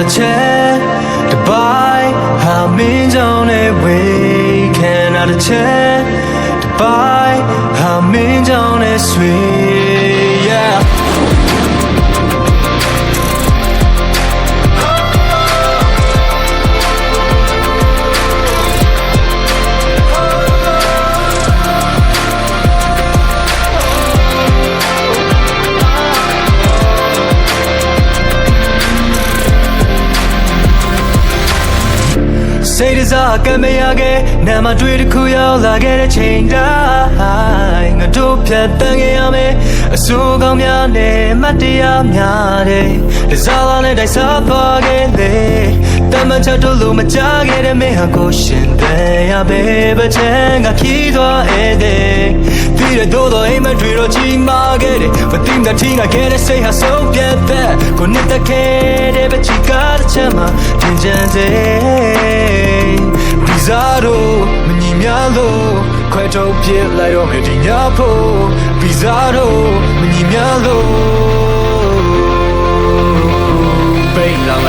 not a chair to buy on a week and not a chair to buy on a sweet စိတ်တစားကံမရခဲ့နာမတွေ့တစ်ခုရောက်လာခဲ့တဲ့ချိန်တိုင်းငါတို့ဖြတ်တန်းခဲ့ရမယ်အစိုးကောင်းများနဲ့မတ်တရားများတဲ့တစားလာနဲ့တိုက်စားသွားခဲ့လေတမန်ချက်တို့လိုမကြခဲ့တဲ့မင်းဟာကိုရှင်တဲ့ရပဲပချမ်းကခီးသွားတဲ့ဒီ ရတော့တော့အိမ်မတွေ့တော့ချီမာခဲ့တယ်မသိတဲ့ထင်းကခဲ့တဲ့စိတ်ဟာဆုံးပြတ်တဲ့ကိုနှစ်တခဲတဲ့ပချီကားတဲ့ချမ်းမှာတင်ကြံတဲ့ဒီစားတော့မညီများလို့ခွဲထုတ်ပြစ်လိုက်တော့မယ်ဒီညဖို့ဒီစားတော့မညီများလို့ပိတ်လာမ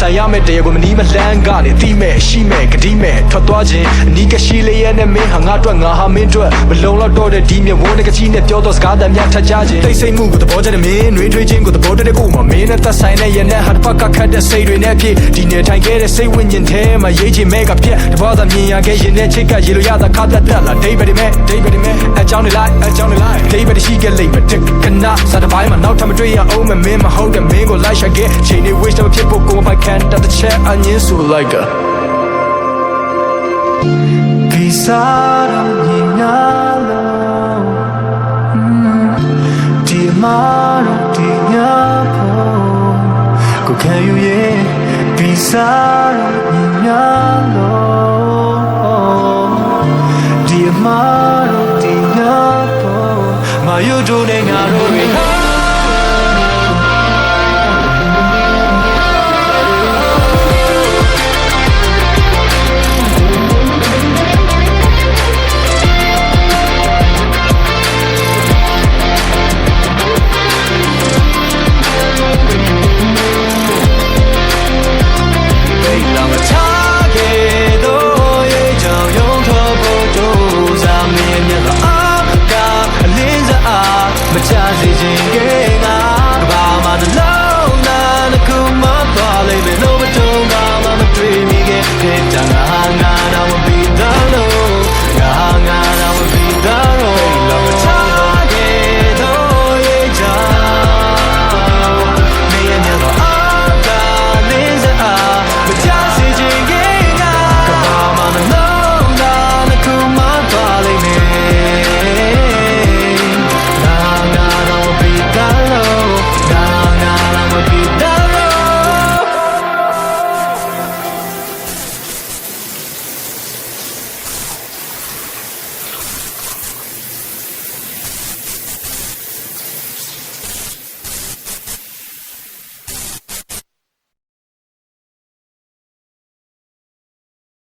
ဆိုင်ရမယ့်တရားကိုမနီးမလန်းကနေသိမဲ့ရှိမဲ့ဂတိမဲ့ထွက်သွားခြင်းအနီးကရှိလေးရဲ့နဲ့မင်းဟာငါအတွက်ငါဟာမင်းအတွက်မလုံလောက်တော့တဲ့ဒီမြဝန်းတကကြီးနဲ့ပြောတော့စကားတမ်းများထပ်ကြခြင်းတိတ်ဆိတ်မှုကိုသဘောကျတဲ့မင်းနှွေးထွေးခြင်းကိုသဘောတတဲ့ကိုမှမင်းနဲ့သက်ဆိုင်တဲ့ရဲ့နဲ့ဟာတစ်ဖက်ကခတ်တဲ့စိတ်တွေနဲ့ဖြစ်ဒီနေထိုင်ခဲ့တဲ့စိတ်ဝိညာဉ်ထဲမှာရေးချင်မဲ့ကပြက်တဘောသာမြင်ရခဲ့ရင်နဲ့ချိတ်ကရေလိုရတာခါတတ်တက်လာဒိဗယ်ဒီမဲ့ဒိဗယ်ဒီမဲ့အ ကြောင်းနေလိုက်အကြောင်းနေလိုက်ဒိဗယ်ဒီရှိခဲ့လိမ့်မယ်တက်ကနာစားတစ်ပိုင်းမှာနောက်ထပ်မတွေ့ရအောင်မမင်းမဟုတ်တဲ့မင်းကိုလိုက်ရှာခဲ့ချိန်နေ wish တော့ဖြစ်ဖို့ကိုမပိုင်ခံတတ်တဲ့ချက်အငင်းဆိုလိုက် Quizá ni nada Ti maro ti nyapo Ko kayo ye Quizá ni nada 下集请给